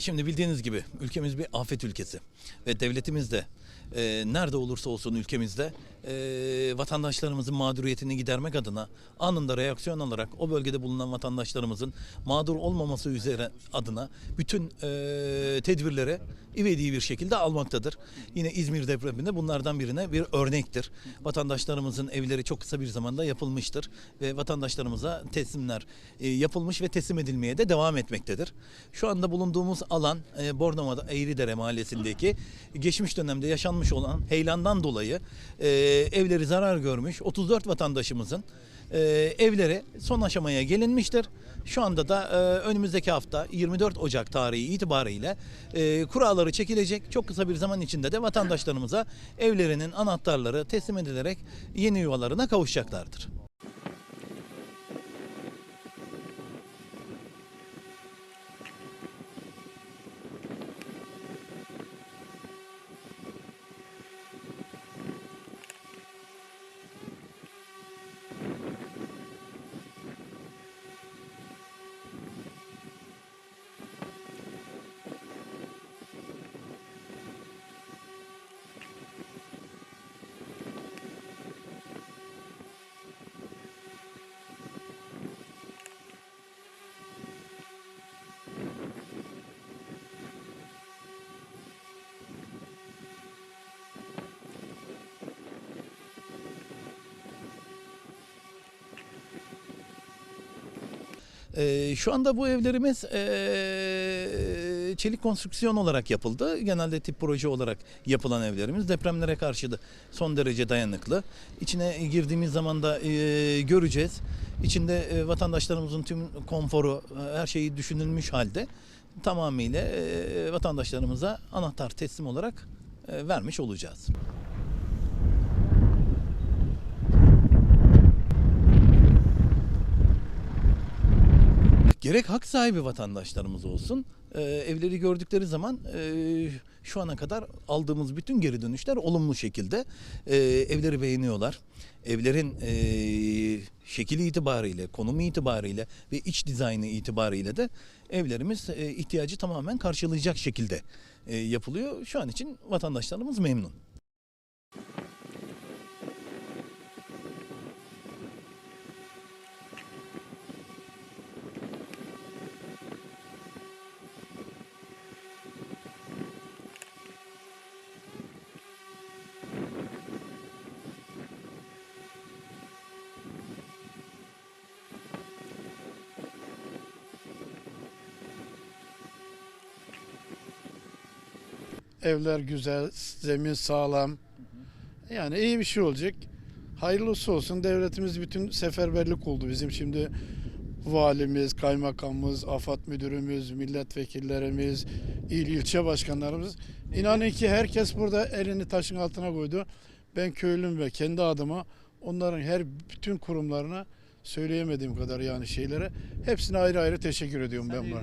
Şimdi bildiğiniz gibi ülkemiz bir afet ülkesi ve devletimiz de e, nerede olursa olsun ülkemizde e, vatandaşlarımızın mağduriyetini gidermek adına anında reaksiyon alarak o bölgede bulunan vatandaşlarımızın mağdur olmaması üzere adına bütün e, tedbirleri ivedi bir şekilde almaktadır. Yine İzmir depreminde bunlardan birine bir örnektir. Vatandaşlarımızın evleri çok kısa bir zamanda yapılmıştır ve vatandaşlarımıza teslimler e, yapılmış ve teslim edilmeye de devam etmektedir. Şu anda bulunduğumuz alan e, Bornova'da Eğridere mahallesindeki geçmiş dönemde yaşanmış olan heyelandan dolayı e, evleri zarar görmüş 34 vatandaşımızın e, evleri son aşamaya gelinmiştir. Şu anda da e, önümüzdeki hafta 24 Ocak tarihi itibariyle e, kuralları çekilecek. Çok kısa bir zaman içinde de vatandaşlarımıza evlerinin anahtarları teslim edilerek yeni yuvalarına kavuşacaklardır. Ee, şu anda bu evlerimiz ee, çelik konstrüksiyon olarak yapıldı. Genelde tip proje olarak yapılan evlerimiz depremlere karşı da son derece dayanıklı. İçine girdiğimiz zaman da ee, göreceğiz. İçinde ee, vatandaşlarımızın tüm konforu, ee, her şeyi düşünülmüş halde tamamıyla ee, vatandaşlarımıza anahtar teslim olarak ee, vermiş olacağız. Gerek hak sahibi vatandaşlarımız olsun e, evleri gördükleri zaman e, şu ana kadar aldığımız bütün geri dönüşler olumlu şekilde e, evleri beğeniyorlar. Evlerin e, şekili itibariyle, konumu itibariyle ve iç dizaynı itibariyle de evlerimiz e, ihtiyacı tamamen karşılayacak şekilde e, yapılıyor. Şu an için vatandaşlarımız memnun. Evler güzel, zemin sağlam. Yani iyi bir şey olacak. Hayırlısı olsun. Devletimiz bütün seferberlik oldu. Bizim şimdi valimiz, kaymakamımız, AFAD müdürümüz, milletvekillerimiz, il ilçe başkanlarımız. İnanın ki herkes burada elini taşın altına koydu. Ben köylüm ve kendi adıma onların her bütün kurumlarına söyleyemediğim kadar yani şeylere hepsine ayrı ayrı teşekkür ediyorum ben buna.